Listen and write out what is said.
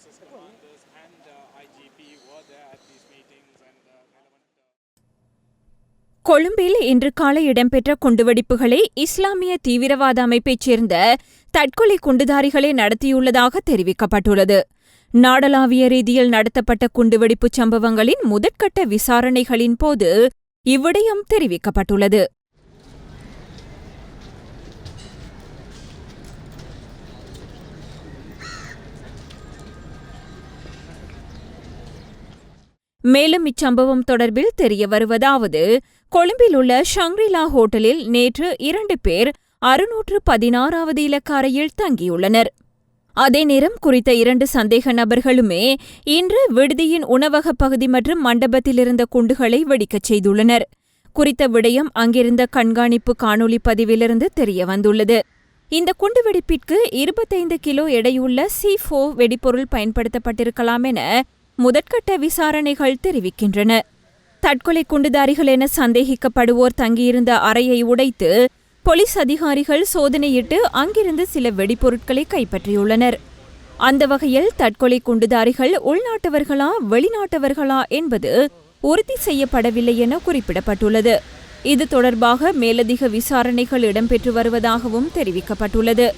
forces commanders and uh, IGP were there at these meetings and uh, relevant. Uh, கொழும்பில் இன்று காலை இடம்பெற்ற குண்டுவெடிப்புகளை இஸ்லாமிய தீவிரவாத அமைப்பைச் சேர்ந்த தற்கொலை குண்டுதாரிகளே நடத்தியுள்ளதாக தெரிவிக்கப்பட்டுள்ளது நாடளாவிய ரீதியில் நடத்தப்பட்ட குண்டுவெடிப்புச் சம்பவங்களின் முதற்கட்ட விசாரணைகளின் போது இவ்விடயம் தெரிவிக்கப்பட்டுள்ளது மேலும் இச்சம்பவம் தொடர்பில் தெரிய வருவதாவது கொழும்பில் உள்ள ஷங்ரிலா ஹோட்டலில் நேற்று இரண்டு பேர் அறுநூற்று பதினாறாவது இலக்க அறையில் தங்கியுள்ளனர். அதே நேரம் குறித்த இரண்டு சந்தேக நபர்களுமே இன்று விடுதியின் உணவகப் பகுதி மற்றும் மண்டபத்தில் இருந்த குண்டுகளை வெடிக்கச் செய்துள்ளனர். குறித்த விடயம் அங்கிருந்த கண்காணிப்பு காணொலி பதிவிலிருந்து தெரிய வந்துள்ளது. இந்த குண்டுவெடிப்பிற்கு இருபத்தைந்து கிலோ எடையுள்ள சி ஃபோ வெடிபொருள் பயன்படுத்தப்பட்டிருக்கலாம் என முதற்கட்ட விசாரணைகள் தெரிவிக்கின்றன. தற்கொலை குண்டுதாரிகள் என சந்தேகிக்கப்படுவோர் தங்கியிருந்த அறையை உடைத்து போலீஸ் அதிகாரிகள் சோதனையிட்டு அங்கிருந்து சில வெடிபொருட்களை கைப்பற்றியுள்ளனர். அந்த வகையில் தற்கொலை குண்டுதாரிகள் உள்நாட்டவர்களா வெளிநாட்டவர்களா என்பது உறுதி செய்யப்படவில்லை என குறிப்பிடப்பட்டுள்ளது. இது தொடர்பாக மேலதிக விசாரணைகள் இடம்பெற்று வருவதாகவும் தெரிவிக்கப்பட்டுள்ளது.